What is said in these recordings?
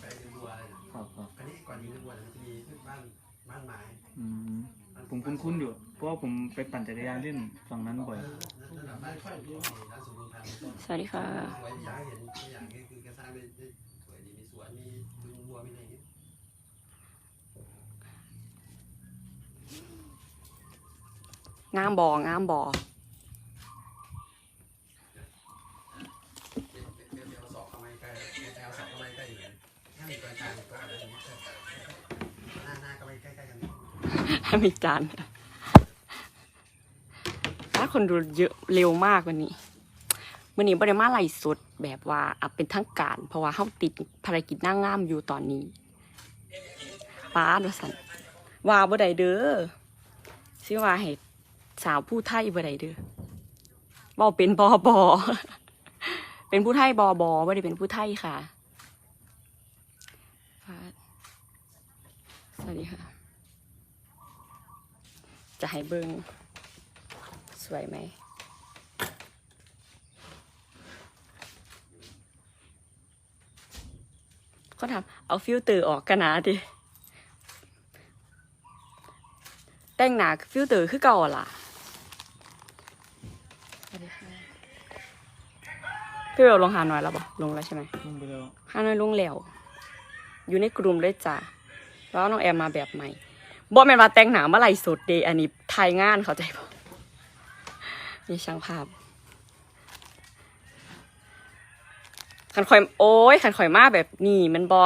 ไปเลี้ยงวัวอะไรนะครับครับอันนี้ก่อนเลี้ยงวัวเนี่ยมันจะมีบ้านบ้านไม้อืมผมคุ้นๆอยู่ เพราะว่าผมไปปั่นจักรยานเล่นฝั่งนั้นบ่อย เออระดับบ้านค่อยมีร้านสมุนไพรสวัสดีค่ะ สวยที่อยากให้เห็นตัวอย่างนี้คือกระซ่างได้ได้สวยดีมีสวนมีลุงวัวมีอะไรอย่างนี้งามบ่องามบ่อ ถ้ามีกลางๆก็อะไรอย่างนี้หน้าหน้าก็ไม่ใกล้ๆกันให้มีจานถ้าคนดูเยอะเร็วมากวันนี้วันนี้บริมาไล่สดแบบว่าเป็นทั้งการ เพราะว่าเขาติดภารกิจนั่งงามอยู่ตอนนี้ป้าดวสันว่าบ่ได้เด้อซิว่าให้สาวผู้ไทยบ่ได้เด้อบ่เป็นบอบอเป็นผู้ไทยบอบอบ่ได้เป็นผู้ไทยค่ะป้าด สวัสดีค่ะ จะให้เบิงสวยไหมเขาถามเอาฟิลเตอร์ออกกันนะดิแต่งหนาฟิลเตอร์คือเก่าล่ะสวัสดีค่ะพี่เบลลงหาหน่อยแล้วบ่ลงแล้วใช่ไหมลงไปแล้วฮานอยลุงแล้ว อยู่ในกลุ่มเลยจ้ะ แล้วน้องแอมมาแบบใหม่บ่แม่นมาแต่งหนาเมื่อไหร่สุดเดอันนี้ทายงานเข้าใจบ่นี่ช่างภาพขันข่อยโอ้ยขันข่อยมาแบบนี้มันบอ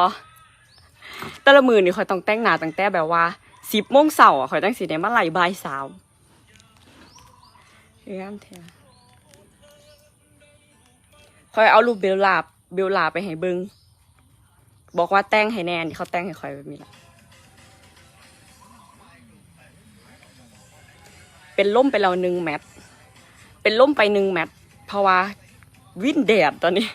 แต่ละมือนี่ข่อยต้องแต่งหนาตั้งแต่แบบว่าสิบโมงเสาร์อะข่อยตั้งสีได้มาไหลบายสาวงามแท้ข่อยเอารูปเบลลาเบลลาไปให้เบิงบอกว่าแต่งให้แนนเขาแต่งให้คอยแบบนี้ละ เป็นล่มไปแล้วหนึ่งแมทเป็นล่มไปหนึ่งแมทเพราะว่าวิ่นแดดตอนนี้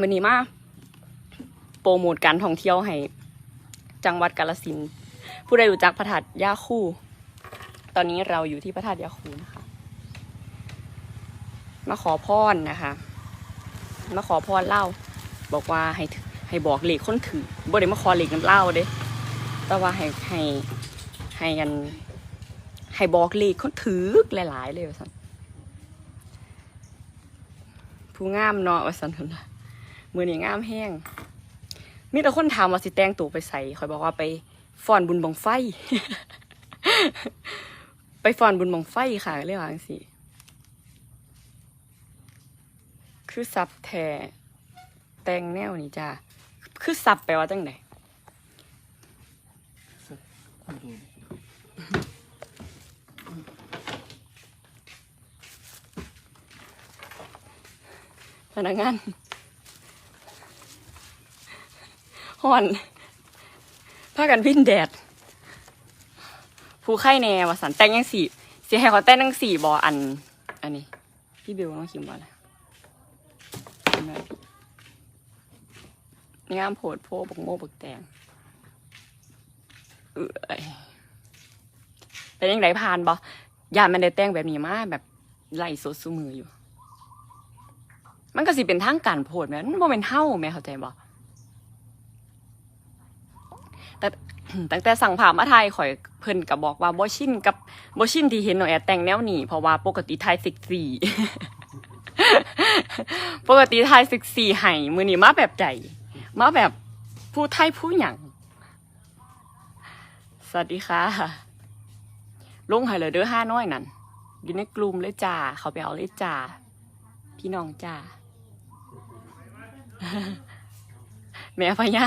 วันนี้มาโปรโมทการท่องเที่ยวให้ จังหวัดกาฬสินผู้ใดรู้จักพระธาตุยาคูตอนนี้เราอยู่ที่พระธาตุยาคูนะคะ มาขอพรนะคะ มาขอพรเล่า บอกว่าให้ถือ ให้บอกเลขคนถือบ่ได้มาขอเลขน้ำเล่าเด้แต่ว่าให้ให้ให้กัน ให้บอกเลขคนถือหลายๆ เลยว่าสันผู้งามเนาะว่าสันนว่ามือนี่งามแห้งมีแต่คนถามว่าสิแต่งตัวไปใส่คอยบอกว่าไปฟ้อนบุญบังไฟ ไปฟ้อนบุญบังไฟค่ะเรียกว่าจังซี่คือซับแท่แต่งแนวนี่จ้า คือซับแปลว่าจังไหนคนดูพนักงานห่อนพากันวิ่นแดด ผู้ไข้แน่ว่าสันแต่งยังสี่เสียให้เขาแต่งยังสี่บออัน อันนี้ พี่เบิวน้องคิมบอนะเห็นไหมพี่ งามโผดโพบกโม่บกแตงเอยเป็นยังไงผ่านบอยานมันได้แต่งแบบนี้มาแบบไล่สดสูมืออยู่ มันก็สิเป็นทางการโพดแม่มันบ่เป็นเฮ้าแม่เข้าใจบ่แต่ตั้งแต่สั่งผ่ามาไทยข่อยเพิ่นก็บบอกว่าบ่ชินกับบ่ชินที่เห็นหน้องแอดแต่งแนวนี้เพราะว่าปกติไทยเซ็กซี่ปกติไทยเซ็กซี่ให้มื้อนี้มาแบบใจ มาแบบผู้ไทยผู้หยังสวัสดีค่ะ ลุงให้เลยเด้อห้าน้อยนั่นอยู่ในกลุ่มเลยจ้าเขาไปเอาเลยจ้าพี่น้องจ้าแม่พญา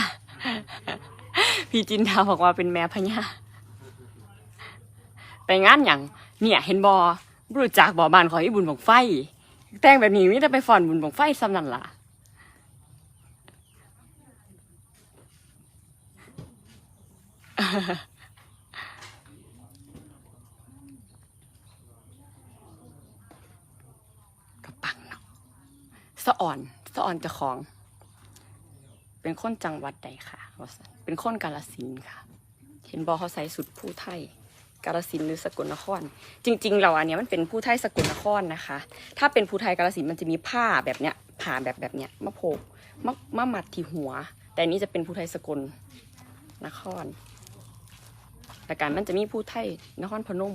พี่จินดาบอกว่าเป็นแม่พญาไปงานอย่างเนี่ยเห็นบอบรู้จักบ่บ้านขออีบุญบงไฟ แต่งแบบนี้มิแต่ไปฟอนบุญบงไฟซ้ำนั่นล่ะ กระปังเนาะสะอ่อนสะอ่อนจะของ เป็นคนจังหวัดใดค่ะ เป็นคนกาลสินค่ะ เห็นบอเขาใส่สุดผู้ไทยกาฬสินหรือสกลนคร จริง ๆ เราอันเนี้ยมันเป็นผู้ไทยสกลนครนะคะ ถ้าเป็นผู้ไทยกาฬสินมันจะมีผ้าแบบเนี้ยผ้าแบบแบบเนี้ยมาโพกมามามัดที่หัว แต่อันนี้จะเป็นผู้ไทยสกลนคร แต่การมันจะมีผู้ไทยนครพนม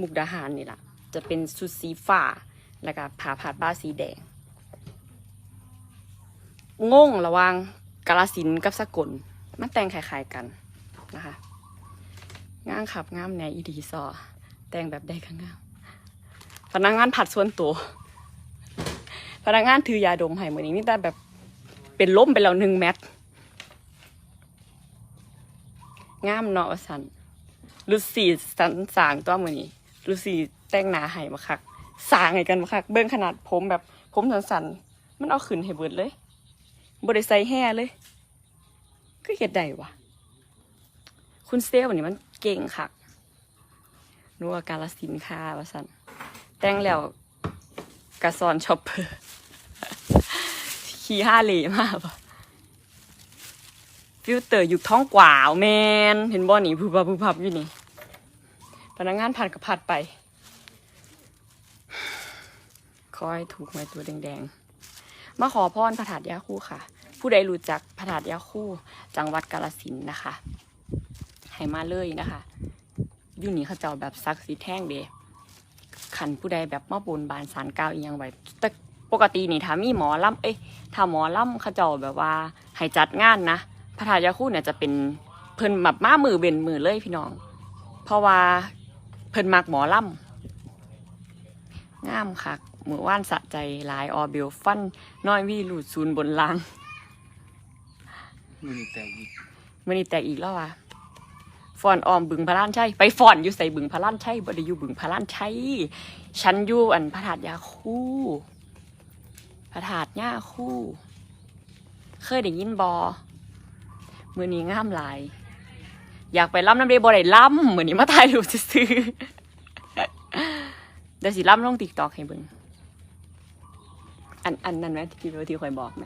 มุกดาหารนี่แหละจะเป็นสุดสีฟ้าแล้วก็ผาผาดบ้าสีแดงงงระว่างกาลสินกับสกลมันแต่งคล้ายๆกันนะคะงามขับงามแนอีดีซอ แต่งแบบได้ข้างงามพนักงานผัดส่วนตัว พนักงานถือยาดมให้เหมือนนี้มีแต่แบบเป็นล้มไปแล้วหนึ่งเม็ดงามเนาะสัน ฤาษีสันสางตัวมือนี้ฤาษีแต่งหนาให้มาคักสางให้กันมาคักเบิ่งขนาดผมแบบผมสันๆมันเอาขึ้นให้เบิดเลยบริใส่แห่เลย ก็เฮ็ดได้วะคุณเซลล์นี่มันเก่งคักนัวกาลสินค้าว่าสันแต่งแล้วกระซอนช็อปเปอร์ขี่ห้าเหล่มากปะ ฟิลเตอร์อยู่ท้องกว่าวแมนเห็นบ่นี่ผูพับผูพับอยู่นี่พนักงานผัดกับผัดไป คอยถูกไม้ตัวแดงๆ มาขอพรพระธาตุยาคู่ค่ะ ผู้ใดรู้จักพระธาตุยาคู่ จังหวัดกาฬสินนะคะให้มาเลยนะคะอยู่นี่เขาเจ้าแบบซักซีแท่งเดขันผู้ใดแบบมาบนบานสารกาวอีหยังไว้แต่ปกตินี่ถ้ามีหมอลำเอ้ยถ้าหมอลำเขาเจ้าแบบว่าให้จัดงานนะ พระธาตุยาคู่เนี่ยจะเป็นเพิ่นแบบมามือเบนมือเลยพี่น้อง เพราะว่าเพิ่นมักหมอลำงามคักมือว่านสะใจหลายออเบลฟันน้อยวีหลุดศูนย์บนลางมือนี่แต่อีกมื่อนี้แตกอีกแล้วว่ะฟอนออมบึงพระล้านชัยไปฟอนอยู่ใส่บึงพระล้านชัยบ่ได้อยู่บึงพระล้านชัยฉันอยู่อันพระธาตุยาคู่พระธาตุย่าคู่ เคยได้ยินบอ มือนี้งามหลาย อยากไปล่ำน้ำเดบ่ได้ล่ำมือนี้มาถ่ายรูปซื้อๆเดี๋ยวสิล่ำลงติ๊กตอกให้เบิ่งอันอันนั้นไหมที่ที่คอยบอกไหม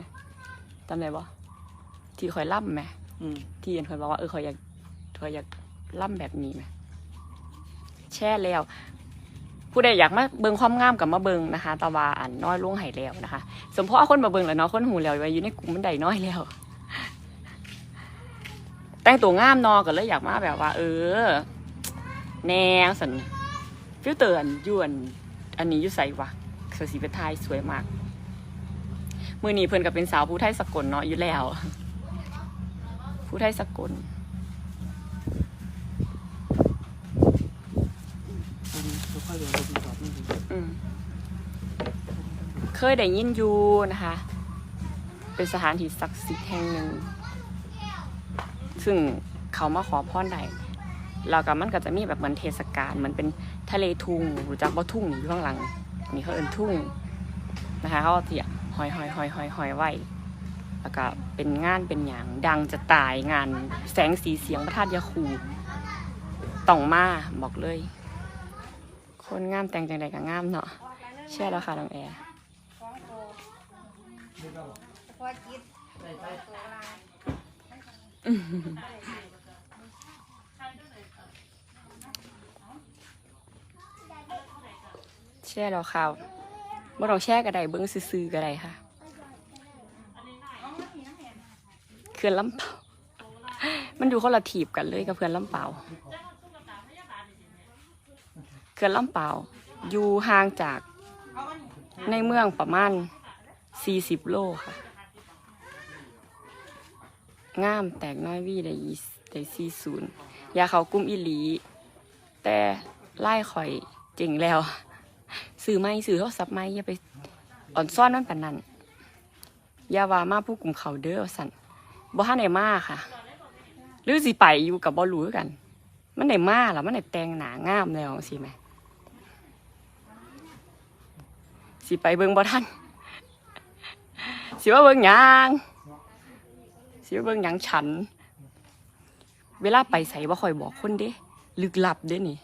จำได้บ่ที่คอยล่ำไหมอืมที่เอ็นเคยบอกว่าเออเขาอยากเขาอยากล่ำแบบนี้ไหมแช่แล้วผู้ใดอยากมาเบิงความงามกับมาเบิงนะคะแตะวาอันน้อยลงไห้แล้วนะคะ สมเพราะคนมาเบิงแล้วเนาะคนหูแล้วว่าอยู่ในกลุ่มมันใดน้อยแล้ว แต่งตัวงามเนอก็เลยอยากมาแบบว่า เออ แนวสันฟิลเตอร์อันยวน อันนี้อยู่ใส่วะสวยสีเป็นไทยสวยมาก มือนี้เพิ่นก็เป็นสาวผู้ไทยสกลเนาะอยู่แล้ว ผู้ไทยสกลอันนี้ค่อยๆเดินไปดูต่อนี่ดูอืมเคยได้ยินอยู่นะคะ เป็นสถานที่ศักดิ์สิทธิ์แห่งหนึ่ง ซึ่งเขามาขอพรได้แล้วก็มันก็จะมีแบบเหมือนเทศกาลเหมือนเป็นทะเลทุ่งหรู้จักว่าทุ่งอยู่ข้างหลังนี่เขาเอินทุ่งนะคะเขาเสียหอยหอยหอยหอยหอยไว้แล้วก็เป็นงานเป็นอย่างดังจะตายงานแสงสีเสียงพระธาตุยาคูต้องมาบอกเลย คนงามแต่งจังใดก็งามเนาะเชื่อแล้วค่ะน้องแอร์ พอจิตตัวลาแช่แล้วค่ะบ่ต้องแช่ก็ได้เบิ้งซื่อๆก็ได้ค่ะเขื่อนลำเปามันดูคนละถีบกันเลยกับเขื่อนลำเปาเขื่อนลำเปาอยู่ห่างจากในเมืองประมาณ 40 โลค่ะ งามแตกน้อยวีได้ยี่ได้สี่ศูนย์ยาเขากุ้มอีหลี แต่ไล่ข่อยเจ๋งแล้ว สื่อไม่สื่อโทรศัพท์ไม่อย่าไปอ่อนซ่อนนั่นปานนั้นอย่าว่ามาผู้กลุ่มเขาเด้อสันบ่ฮันได้มาค่ะ หรือสิไปอยู่กับบ่รู้กัน มันได้มาแล้วมันได้แต่งหนางามแล้วสิไหมสิไปเบิ่งบ่ทันสิว่าเบิ่งยัง สิเบิ่งยังฉัน เวลาไปใส่ว่าคอยบอกคนเด้ ลึกลับเด้นี่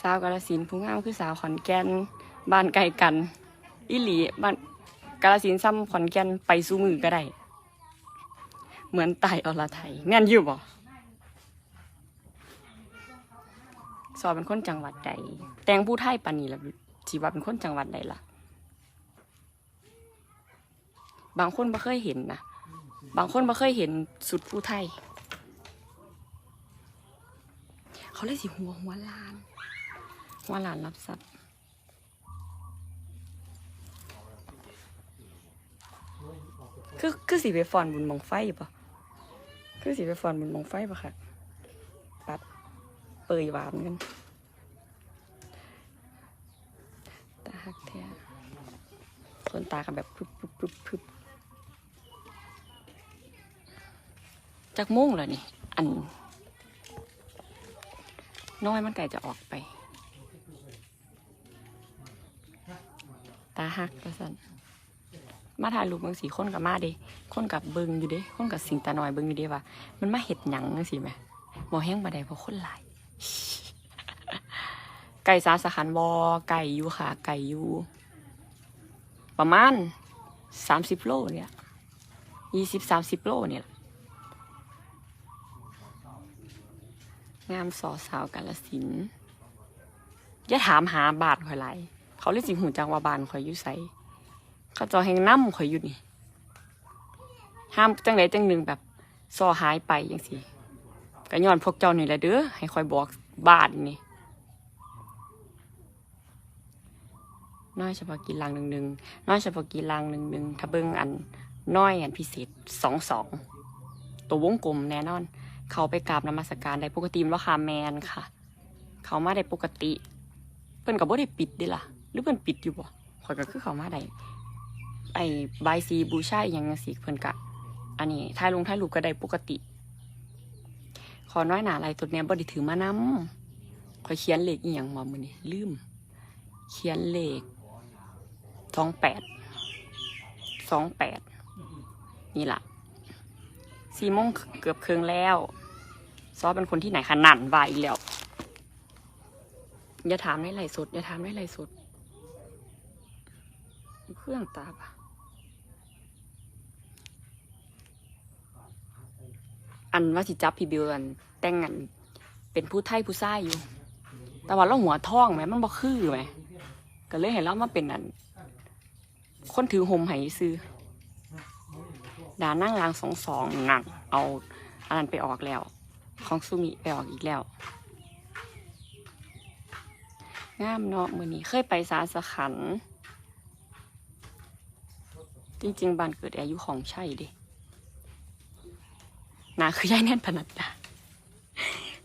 สาวกาลสินผู้งามคือสาวขอนแก่นบ้านไกลกัน อิหลีบ้านกาลสินซ้ำขอนแก่นไปสู้มือก็ได้ เหมือนไต่อลรไทยแม่นอยู่บ่สอเป็นคนจังหวัดใด แตงผู้ไทยปานนี้ล่ะจีว่าเป็นคนจังหวัดใดล่ะ บางคนบ่เคยเห็นนะบางคนบ่เคยเห็นสุดผู้ไทย เขาเรียกสิหัวหัวลาน หัวลานรับทรัพย์คือคือสีไปฟอนบุญมองไฟปะคือสีไปฟอนบุญมองไฟปะค่ะปัดเปยหวานกันตาหักแท้คนตากันแบบพึบพึบพึบพึบ จากมุ่งแล้วนี่ อัน น้อยมันไก่จะออกไป ตาหักกระสันมาถ่ายรูปเบิ่งสีคนกับมาเด้คนกับเบิงอยู่เด้คนกับสิงตาหน้อยเบิงอยู่เด้ว่า มันมาเห็ดหยังจังซี่แหมบ่แห้งบ่ได้เพราะคนหลายไก่สาสะขันบอไก่อยู่ค่ะ ไก่อยู่ประมาณสามสิบโลเนี่ยยี่สิบสามสิบโลเนี่ยล่ะ งามสอสาวกาลสินอย่าถามหาบาทข่อยไหลเขาเรียกสิหูจังว่าบานข่อยอยู่ไสเขาเจอแห่งน้ำข่อยอยู่นี่ ห้ามจังใดจังหนึ่งแบบซอหายไปยังสิก็ย้อนพวกเจ้านี่แหละเด้อให้คอยบอกบาทนี่น้อยเฉพาะกินลังหนึ่งหนึ่งน้อยเฉพาะกินลังหนึ่งหนึ่งถ้าเบิ้งอันน้อยอันพิเศษสองสองตัววงกลมแน่นอน เขาไปกราบนมัสการได้ปกติมันราคาแมนค่ะ เขามาได้ปกติ เพิ่นกับบ่ได้ปิดดิล่ะ หรือเพิ่นปิดอยู่บ่ข่อยก็คือเขามาได้ไอ้บายซีบูชาอย่างจังสิเพิ่นกะ อันนี้ถ่ายลงถ่ายรูปก็ได้ปกติ ขอน้อยหนาอะไรตัวเนี้ยบ่ได้ถือมานำขอยเขียนเลขอีหยังมามื้อนี้ลืม เขียนเลขสองแปดสองแปดนี่ล่ะสี่โมงเกือบครึ่งแล้ว ซอเป็นคนที่ไหนคะนั่นว่าอีกแล้ว อย่าถามในไหลฟ์สด อย่าถามในไหลฟ์สด เครื่องตาปะอันว่าสิจับพี่บิวอันแต่งงานเป็นผู้ไทยผู้ชายอยู่ แต่ว่าเราหัวท่องไหมมันบ่คือไหมก็เลยเห็นเรามาเป็นอัน คนถือหมไหซื้อดานั่งรางสองสองนั่นเอาอันนั้นไปออกแล้ว ของซูมิไปออกอีกแล้ว งามเนาะมือนี้เคยไปสาสขัน จริง ๆบ้านเกิดอายุของใช่ดินาคือยายแน่นพนัดดา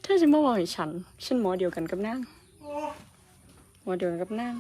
ถ้าจะมาบอกให้ฉัน ฉันหมอเดียวกันกับนางหมอเดียวกันกับนาง